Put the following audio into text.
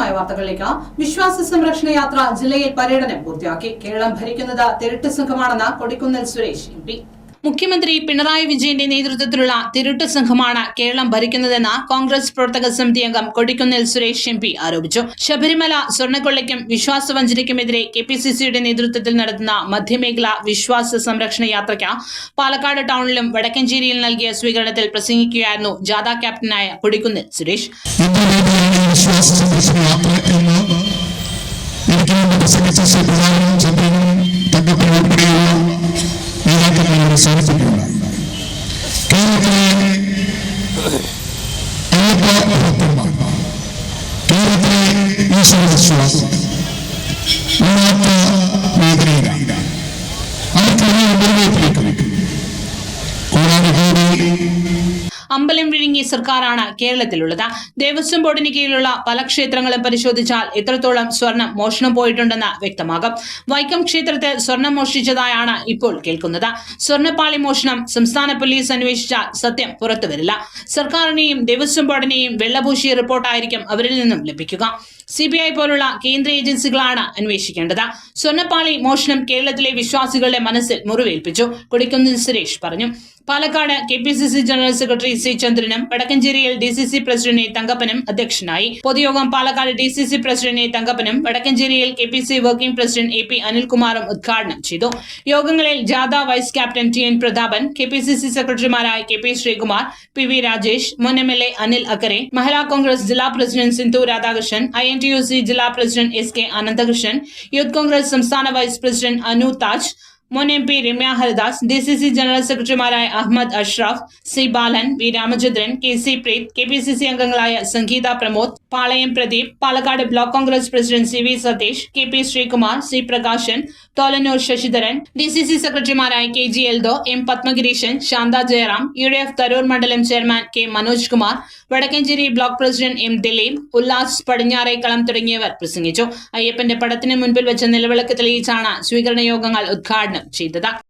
വിശദമായ വാർത്തകളിലേക്ക് വിശ്വാസ സംരക്ഷണ യാത്ര ജില്ലയിൽ പര്യടനം പൂർത്തിയാക്കി. കേരളം ഭരിക്കുന്നത് തിരട്ട് സംഘമാണെന്ന് കൊടിക്കുന്നിൽ സുരേഷ് എം മുഖ്യമന്ത്രി പിണറായി വിജയന്റെ നേതൃത്വത്തിലുള്ള തിരുട്ട് സംഘമാണ് കേരളം ഭരിക്കുന്നതെന്ന് കോൺഗ്രസ് പ്രവർത്തക സമിതി അംഗം കൊടിക്കുന്നിൽ സുരേഷ് എം പി ആരോപിച്ചു. ശബരിമല സ്വർണക്കൊള്ളയ്ക്കും വിശ്വാസവഞ്ചനയ്ക്കുമെതിരെ കെ പി സി സിയുടെ നേതൃത്വത്തിൽ നടത്തുന്ന മധ്യമേഖലാ വിശ്വാസ സംരക്ഷണ യാത്രയ്ക്ക് പാലക്കാട് ടൗണിലും വടക്കഞ്ചേരിയിൽ നൽകിയ സ്വീകരണത്തിൽ പ്രസംഗിക്കുകയായിരുന്നു ജാഥ ക്യാപ്റ്റനായ കൊടിക്കുന്നിൽ സുരേഷ്. വിശ്വാസ പ്രസംഗിച്ച കേരളത്തിലെ ഈശ്വര വിശ്വാസം ഇല്ലാത്ത മേഖലയിലാണ് അവർക്ക് വലിയ മുന്നേറ്റത്തിലേക്ക് വയ്ക്കും കൂടാതെ കൂടി അമ്പലം വിഴുങ്ങിയ സർക്കാരാണ് കേരളത്തിലുള്ളത്. ദേവസ്വം ബോർഡിന് കീഴിലുള്ള പല ക്ഷേത്രങ്ങളും പരിശോധിച്ചാൽ എത്രത്തോളം സ്വർണം മോഷണം പോയിട്ടുണ്ടെന്ന് വ്യക്തമാകും. വൈക്കം ക്ഷേത്രത്തിൽ സ്വർണം മോഷ്ടിച്ചതായാണ് ഇപ്പോൾ കേൾക്കുന്നത്. സ്വർണപ്പാളി മോഷണം സംസ്ഥാന പോലീസ് അന്വേഷിച്ച സത്യം പുറത്തുവരില്ല. സർക്കാരിനെയും ദേവസ്വം ബോർഡിനെയും വെള്ളപൂശിയ റിപ്പോർട്ടായിരിക്കും അവരിൽ നിന്നും ലഭിക്കുക. സി ബി ഐ പോലുള്ള കേന്ദ്ര ഏജൻസികളാണ് അന്വേഷിക്കേണ്ടത്. സ്വർണപ്പാളി മോഷണം കേരളത്തിലെ വിശ്വാസികളുടെ മനസ്സിൽ മുറിവേൽപ്പിച്ചു. കൊടിക്കുന്നിൽ സുരേഷ് പറഞ്ഞു. Palakkad K P C C general secretary C ചന്ദ്രനും വടക്കഞ്ചേരിയിൽ ഡി സി സി പ്രസിഡന്റ് തങ്കപ്പനും അധ്യക്ഷനായി. പൊതുയോഗം Palakkad D C C president തങ്കപ്പനും വടക്കഞ്ചേരിയിൽ K P C working president A P അനിൽകുമാറും ഉദ്ഘാടനം ചെയ്തു. യോഗങ്ങളിൽ ജാഥ vice captain T N Prathapan K P C C സെക്രട്ടറിമാരായ K P Sreekumar P V Rajesh മുൻ M L A Anil Akkara Mahila Congress ജില്ലാ president Sindhu Radhakrishnan I N T U C ജില്ലാ president S K Ananthakrishnan youth Congress സംസ്ഥാന vice president Anu Taj മുൻ P Ramya Haridas D C C general സെക്രട്ടറിമാരായ Ahammed Ashraf C Balan V Ramachandran K C Preeth K P C C അംഗങ്ങളായ Sangeetha Pramod Palayam Pradeep Palakkad block Congress president C V Satheesh K P Sreekumar C Prakashan Tholanur Sasidharan D C C സെക്രട്ടറിമാരായ K G Eldho M Padmagireesan Santha Jayaram U D F Tarur മണ്ഡലം chairman K Manoj Kumar Vadakkanchery block president M Dileep Ullas Padinjarekkalam തുടങ്ങിയവർ പ്രസംഗിച്ചു. അയ്യപ്പന്റെ പടത്തിന് മുൻപിൽ വെച്ച നിലവിളക്ക് തെളിയിച്ചാണ് സ്വീകരണ യോഗങ്ങൾ ഉദ്ഘാടനം She did that